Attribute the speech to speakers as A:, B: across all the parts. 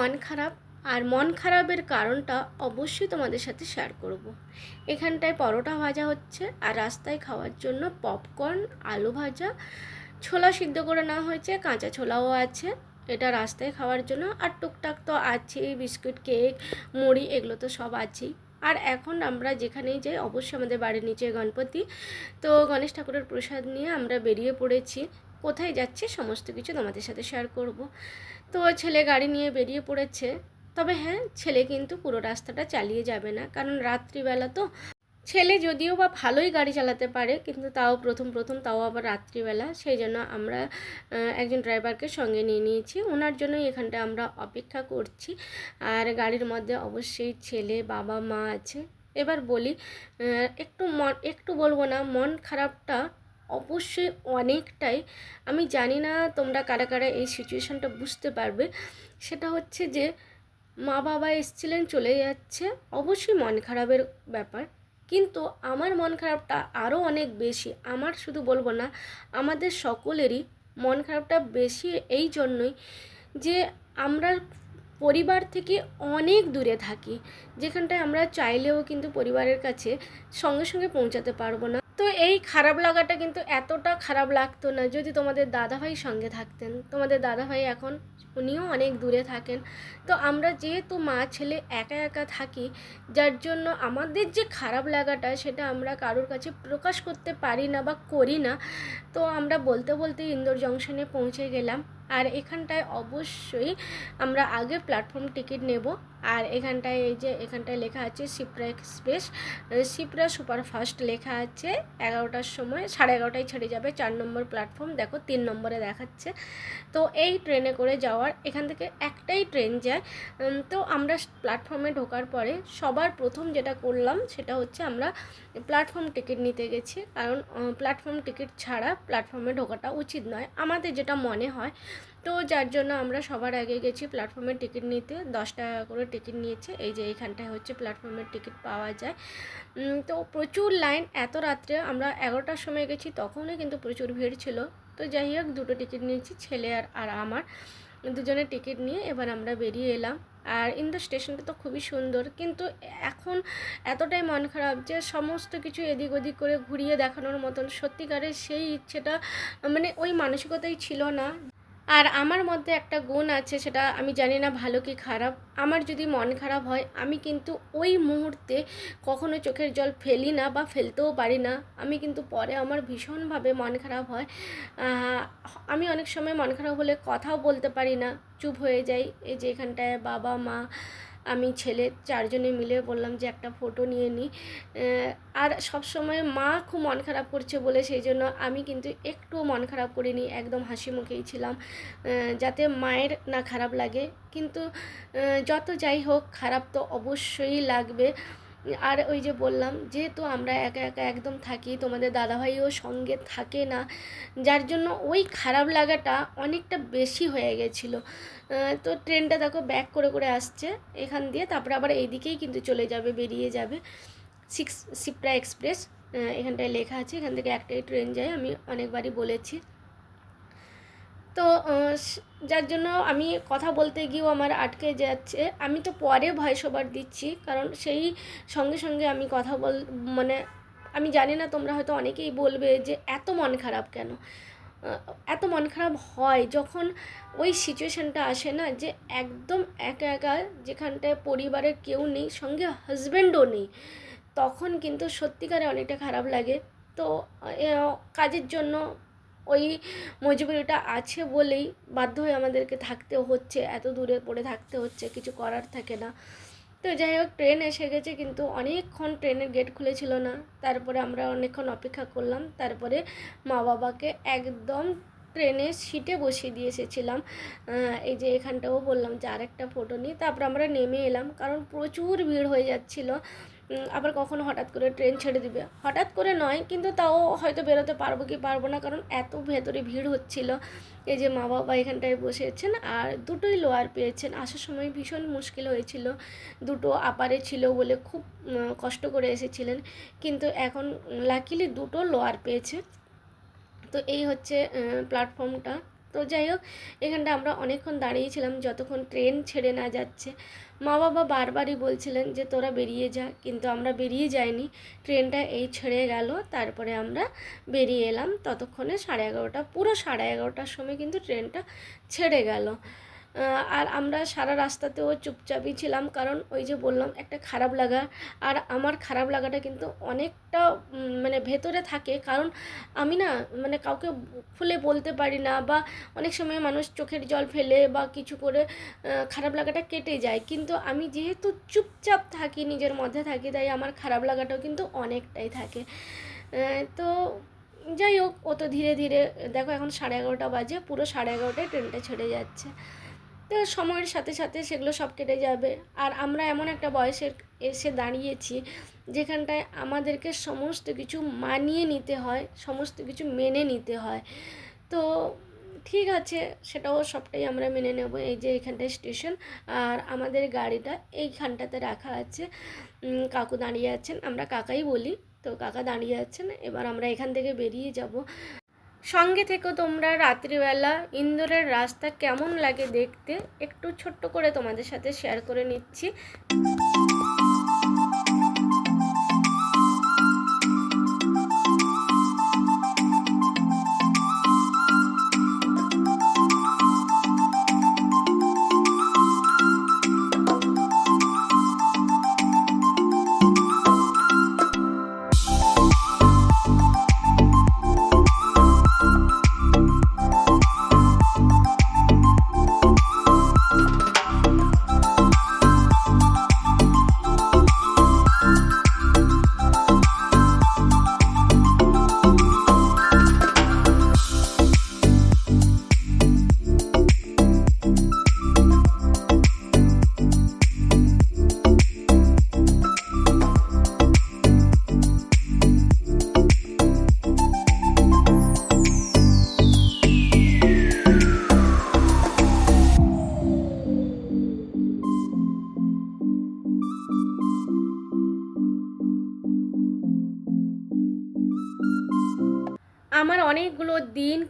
A: মন খারাপ, আর মন খারাপের কারণটা অবশ্যই তোমাদের সাথে শেয়ার করব। এখানটায় পরোটা ভাজা হচ্ছে, আর রাস্তায় খাওয়ার জন্য পপকর্ন আলু ভাজা, ছোলা সিদ্ধ করে নেওয়া হয়েছে, কাঁচা ছোলাও আছে। এটা রাস্তায় খাওয়ার জন্য, আর টুকটাক তো আছেই, বিস্কুট, কেক, মুড়ি, এগুলো তো সব আছেই। আর এখন আমরা যেখানেই যাই, অবশ্যই আমাদের বাড়ির নিচে গণপতি। তো গণেশ ঠাকুরের প্রসাদ নিয়ে আমরা বেরিয়ে পড়েছি। কোথায় যাচ্ছে, সমস্ত কিছু তোমাদের সাথে শেয়ার করব। তো ছেলে গাড়ি নিয়ে বেরিয়ে পড়েছে। তবে হ্যাঁ ছেলে কিন্তু পুরো রাস্তাটা চালিয়ে যাবে না। কারণ রাত্রিবেলা তো ছেলে যদিও বা ভালোই গাড়ি চালাতে পারে, কিন্তু তাও প্রথম প্রথম, তাও আবার রাত্রিবেলা। সেই জন্য আমরা একজন ড্রাইভারকে সঙ্গে নিয়ে নিয়েছি। ওনার জন্যই এখানটা আমরা অপেক্ষা করছি। আর গাড়ির মধ্যে অবশ্যই ছেলে, বাবা, মা আছে। এবার বলি একটু মন একটু বলব না, মন খারাপটা অবশ্যই অনেকটাই। আমি জানি না তোমরা কারা কারা এই সিচুয়েশনটা বুঝতে পারবে। সেটা হচ্ছে যে, মা বাবা এসছিলেন, চলে যাচ্ছে। অবশ্যই মন খারাপের ব্যাপার। কিন্তু আমার মন খারাপটা আরও অনেক বেশি। আমার শুধু বলব না, আমাদের সকলেরই মন খারাপটা বেশি এই জন্যই যে, আমরা পরিবার থেকে অনেক দূরে থাকি। যেখানটায় আমরা চাইলেও কিন্তু পরিবারের কাছে সঙ্গে সঙ্গে পৌঁছাতে পারব না। তো এই খারাপ লাগাটা কিন্তু এতটা খারাপ লাগতো না যদি তোমাদের দাদাভাই সঙ্গে থাকতেন। তোমাদের দাদাভাই এখন উনিও অনেক দূরে থাকেন। তো আমরা যেহেতু মা ছেলে একা একা থাকি, যার জন্য আমাদের যে খারাপ লাগাটা সেটা আমরা কারোর কাছে প্রকাশ করতে পারি না বা করি না। তো আমরা বলতে বলতে ইন্দোর জংশনে পৌঁছে গেলাম। আর এখানটায় অবশ্যই আমরা আগে প্ল্যাটফর্ম টিকিট নেব। আর এখানটায় এই যে এখানটায় লেখা আছে সিপ্রা এক্সপ্রেস। সিপ্রা সুপারফাস্ট লেখা আছে এগারোটার সময়, সাড়ে এগারোটায় ছেড়ে যাবে চার নম্বর প্ল্যাটফর্ম। দেখো, তিন নম্বরে দেখাচ্ছে। তো এই ট্রেনে করে যাওয়ার, এখান থেকে একটাই ট্রেন যায়। তো আমরা প্ল্যাটফর্মে ঢোকার পরে সবার প্রথম যেটা করলাম সেটা হচ্ছে আমরা প্ল্যাটফর্ম টিকিট নিতে গেছি। কারণ প্ল্যাটফর্ম টিকিট ছাড়া প্ল্যাটফর্মে ঢোকাটা উচিত নয়। আমাদের যেটা মনে হয় তো যার জন্য আমরা সবার আগে গেছি প্ল্যাটফর্মের টিকিট নিতে। দশ টাকা করে টিকিট নিয়েছে। এই যে এইখানটায় হচ্ছে প্ল্যাটফর্মের টিকিট পাওয়া যায়। তো প্রচুর লাইন এত রাত্রে আমরা এগারোটার সময় গেছি, তখনই কিন্তু প্রচুর ভিড় ছিল। তো যাই হোক, দুটো টিকিট নিয়েছি, ছেলে আর আর আমার। দুজনের টিকিট নিয়ে এবার আমরা বেরিয়ে এলাম। আর ইন্দোর স্টেশনটা তো খুবই সুন্দর। কিন্তু এখন এতটাই মন খারাপ যে সমস্ত কিছু এদিক ওদিক করে ঘুরিয়ে দেখানোর মতন সত্যিকারের সেই ইচ্ছেটা মানে ওই মানসিকতাই ছিল না আর আমার মধ্যে একটা গুণ আছে, সেটা আমি জানি না ভালো কি খারাপ। আমার যদি মন খারাপ হয়, আমি কিন্তু ওই মুহূর্তে কখনো চোখের জল ফেলি না বা ফেলতেও পারি না। আমি কিন্তু পরে আমার ভীষণভাবে মন খারাপ হয়। আমি অনেক সময় মন খারাপ হলে কথাও বলতে পারি না। চুপ হয়ে যাই, এই যে এখানটায় বাবা, মা আমি ছেলে, চারজনে মিলে বললাম যে একটা ফটো নিয়ে নিই আর সব সময় মা খুব মন খারাপ করছে বলে সেই জন্য আমি কিন্তু একটুও মন খারাপ করিনি, একদম হাসি মুখেই ছিলাম। যাতে মায়ের না খারাপ লাগে। কিন্তু যত যাই হোক, খারাপ তো অবশ্যই লাগবে। আর ওই যে বললাম, যেহেতু আমরা একা একা একদম থাকি, তোমাদের দাদাভাইও সঙ্গে থাকে না, যার জন্য ওই খারাপ লাগাটা অনেকটা বেশি হয়ে গেছিল। তো ট্রেনটা দেখো ব্যাক করে করে আসছে, এখান দিয়ে তারপরে আবার এইদিকেই কিন্তু চলে যাবে, বেরিয়ে যাবে। সিক্স সিপ্রা এক্সপ্রেস এখানটায় লেখা আছে, এখান থেকে একটাই ট্রেন যায়, আমি অনেকবারই বলেছি। তো যার জন্য আমি কথা বলতে গিয়েও আমার আটকে যাচ্ছে। আমি তো পরে ভয়েস ওভার দিচ্ছি, কারণ সেই সঙ্গে সঙ্গে আমি কথা বল মানে আমি জানি না, তোমরা হয়তো অনেকেই বলবে যে এত মন খারাপ কেন? এত মন খারাপ হয় যখন ওই সিচুয়েশানটা আসে না যে একদম একা একা যেখানটায় পরিবারের কেউ নেই, সঙ্গে হাজব্যান্ডও নেই, তখন কিন্তু সত্যিকারে অনেকটা খারাপ লাগে। তো কাজের জন্য ওই মজবুরিটা আছে বলেই বাধ্য হয়ে আমাদেরকে থাকতে হচ্ছে, এত দূরে পড়ে থাকতে হচ্ছে, কিছু করার থাকে না। তো যাই হোক, ট্রেন এসে গেছে কিন্তু অনেকক্ষণ ট্রেনের গেট খুলেছিল না। তারপরে আমরা অনেকক্ষণ অপেক্ষা করলাম, তারপরে মা বাবাকে একদম ট্রেনের সিটে বসিয়ে দিয়ে এসেছিলাম। এই যে এখানটাও বললাম যে আরেকটা ফটো নিই। তারপর আমরা নেমে এলাম, কারণ প্রচুর ভিড় হয়ে যাচ্ছিল। আবার কখনো হঠাৎ করে ট্রেন ছেড়ে দিবে। হঠাৎ করে নয়, কিন্তু তাও হয়তো বেরোতে পারব কি পারব না, কারণ এত ভেতরে ভিড় হচ্ছিল। এই যে মা বাবা এখানটায় বসেছেন আর দুটোই লোয়ার পেয়েছেন। আসার সময় ভীষণ মুশকিল হয়েছিল। দুটো আপারে ছিল বলে খুব কষ্ট করে এসেছিলেন। কিন্তু এখন লাকিলি দুটো লোয়ার পেয়েছে। তো এই হচ্ছে প্ল্যাটফর্মটা তো যাই হোক, এখানটা আমরা অনেকক্ষণ দাঁড়িয়েছিলাম, যতক্ষণ ট্রেন ছেড়ে না যাচ্ছে। মা বাবা বারবারই বলছিলেন যে, তোরা বেরিয়ে যা। কিন্তু আমরা বেরিয়ে যাইনি। ট্রেনটা এই ছেড়ে গেল, তারপরে আমরা বেরিয়ে এলাম। ততক্ষণে সাড়ে এগারোটা, পুরো সাড়ে এগারোটার সময় কিন্তু ট্রেনটা ছেড়ে গেল। আর আমরা সারা রাস্তাতেও চুপচাপই ছিলাম, কারণ ওই যে বললাম, একটা খারাপ লাগা। আর আমার খারাপ লাগাটা কিন্তু অনেকটা মানে ভেতরে থাকে, কারণ আমি না মানে কাউকে খুলে বলতে পারি না বা অনেক সময় মানুষ চোখের জল ফেলে বা কিছু করে খারাপ লাগাটা কেটে যায়। কিন্তু আমি যেহেতু চুপচাপ থাকি, নিজের মধ্যে থাকি, তাই আমার খারাপ লাগাটাও কিন্তু অনেকটাই থাকে। তো যাই হোক, ও তো ধীরে ধীরে, দেখো এখন সাড়ে এগারোটা বাজে, পুরো সাড়ে এগারোটায় ট্রেনটা ছেড়ে যাচ্ছে। তো সময়ের সাথে সাথে সেগুলো সব কেটে যাবে। আর আমরা এমন একটা বয়সের এসে দাঁড়িয়েছি, যেখানটায় আমাদেরকে সমস্ত কিছু মানিয়ে নিতে হয়, সমস্ত কিছু মেনে নিতে হয়। তো ঠিক আছে, সেটাও সবটাই আমরা মেনে নেব এই যে এখানটায় স্টেশন, আর আমাদের গাড়িটা এইখানটাতে রাখা আছে। কাকু দাঁড়িয়ে আছেন, আমরা কাকাই বলি। তো কাকা দাঁড়িয়ে আছেন, এবার আমরা এখান থেকে বেরিয়ে যাব। সঙ্গে থেকে তোমরা রাত্রিবেলা। ইন্দোরের রাস্তা কেমন লাগে দেখতে একটু ছোট্ট করে তোমাদের সাথে শেয়ার করে নিচ্ছি।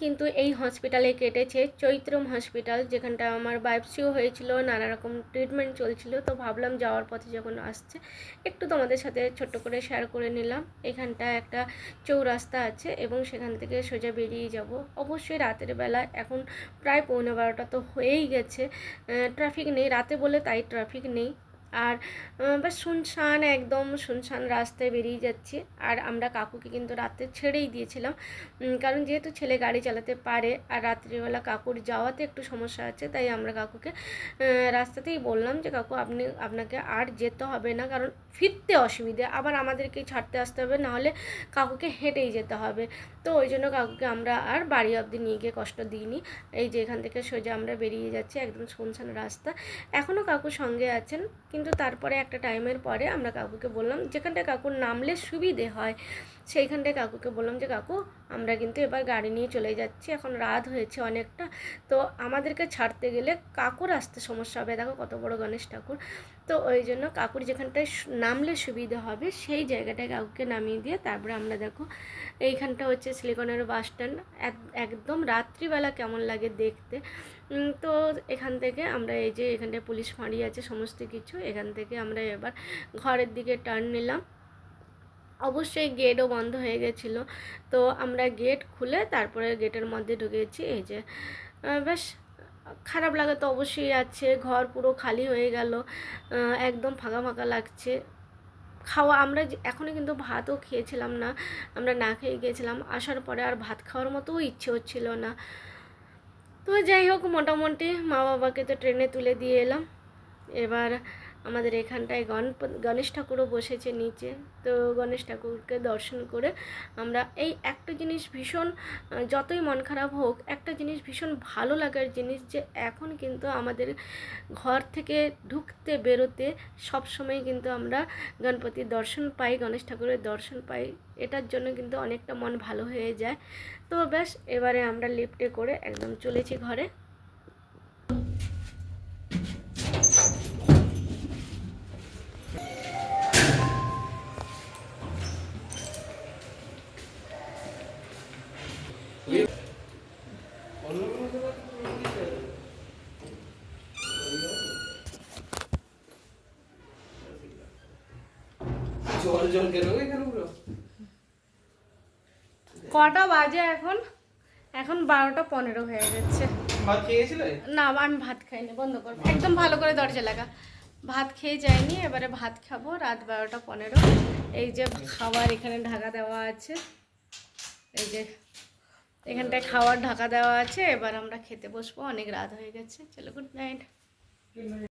A: কিন্তু এই হসপিটালে কেটেছে। চৈত্রম হসপিটাল যেখানটা আমার বায়োপসিও হয়েছিল, নানা রকম ট্রিটমেন্ট চলছিল। তো ভাবলাম যাওয়ার পথে যখন আসছে, একটু তোমাদের সাথে ছোট্ট করে শেয়ার করে নিলাম। এখানটা একটা চৌরাস্তা আছে এবং সেখান থেকে সোজা বেরিয়ে যাব। অবশ্যই রাতের বেলা, এখন প্রায় পৌনে বারোটা তো হয়েই গেছে। ট্রাফিক নেই। রাতে বলে তাই ট্রাফিক নেই। আর বা শুনশান একদম শুনশান রাস্তায় বেরিয়ে যাচ্ছি। আর আমরা কাকুকে কিন্তু রাতে ছেড়েই দিয়েছিলাম। কারণ যেহেতু ছেলে গাড়ি চালাতে পারে আর রাত্রিবেলা কাকুর যাওয়াতে একটু সমস্যা আছে, তাই আমরা কাকুকে রাস্তাতেই বললাম যে, কাকু, আপনি, আপনাকে আর যেতে হবে না, কারণ ফিরতে অসুবিধে। আবার আমাদেরকেই ছাড়তে আসতে হবে, নাহলে কাকুকে হেঁটেই যেতে হবে। তো ওই জন্য কাকুকে আমরা আর বাড়ি অবধি নিয়ে গিয়ে কষ্ট দিইনি। এই যে এখান থেকে সোজা আমরা বেরিয়ে যাচ্ছি একদম শুনশান রাস্তা। এখনও কাকু সঙ্গে আছেন কিন্তু তারপরে একটা টাইমের পরে আমরা কাকুকে বললাম, যেখানটায় কাকুর নামলে সুবিধে হয়, সেইখানটায় কাকুকে বললাম যে, কাকু, আমরা কিন্তু এবার গাড়ি নিয়ে চলে যাচ্ছি, এখন রাত হয়েছে অনেকটা, তো আমাদেরকে ছাড়তে গেলে কাকুর আসতে সমস্যা হবে। দেখো কত বড় গণেশ ঠাকুর। তো ওই জন্য কাকুর যেখানটায় নামলে সুবিধে হবে, সেই জায়গাটায় কাকুকে নামিয়ে দিয়ে তারপরে আমরা দেখো, এইখানটা হচ্ছে সিলিকনের বাস স্ট্যান্ড একদম রাত্রিবেলা কেমন লাগে দেখতে। তো এখান থেকে আমরা এই যে এখানটায় পুলিশ ফাঁড়ি আছে, সমস্ত কিছু, এখান থেকে আমরা এবার ঘরের দিকে টার্ন নিলাম। অবশ্যই গেটও বন্ধ হয়ে গেছিল। তো আমরা গেট খুলে তারপরে গেটের মধ্যে ঢুকেছি। এই যে বেশ খারাপ লাগা তো অবশ্যই আছে। ঘর পুরো খালি হয়ে গেল। একদম ফাঁকা ফাঁকা লাগছে। খাওয়া, আমরা এখনও কিন্তু ভাতও খেয়েছিলাম না। আমরা না খেয়ে গিয়েছিলাম। আসার পরে আর ভাত খাওয়ার মতোও ইচ্ছে হচ্ছিল না। তো যাই হোক মোটামুটি মা বাবাকে তো ট্রেনে তুলে দিয়ে এলাম। এবার আমাদের এখানটায় গণপ গণেশ ঠাকুরও বসেছে নিচে। তো গণেশ ঠাকুরকে দর্শন করে আমরা এই একটা জিনিস ভীষণ যতই মন খারাপ হোক, একটা জিনিস ভীষণ ভালো লাগার জিনিস যে এখন কিন্তু আমাদের ঘর থেকে ঢুকতে, বেরোতে সব সময় কিন্তু আমরা গণপতির দর্শন পাই, গণেশ ঠাকুরের দর্শন পাই। এটার জন্য কিন্তু অনেকটা মন ভালো হয়ে যায়। তো ব্যাস, এবারে আমরা লিফটে করে একদম চলেছি ঘরে। কটা বাজে এখন? এখন বারোটা পনেরো হয়ে গেছে।
B: ভাত খেয়ে গেছিলে?
A: না আমি ভাত খাইনি বন্ধ করব একদম ভালো করে দরজা লাগা। ভাত খেয়ে যাইনি এবারে ভাত খাব রাত বারোটা পনেরো। এই যে খাবার এখানে ঢাকা দেওয়া আছে। এই যে এখানটায় খাওয়ার ঢাকা দেওয়া আছে এবার আমরা খেতে বসবো অনেক রাত হয়ে গেছে। চলো গুড নাইট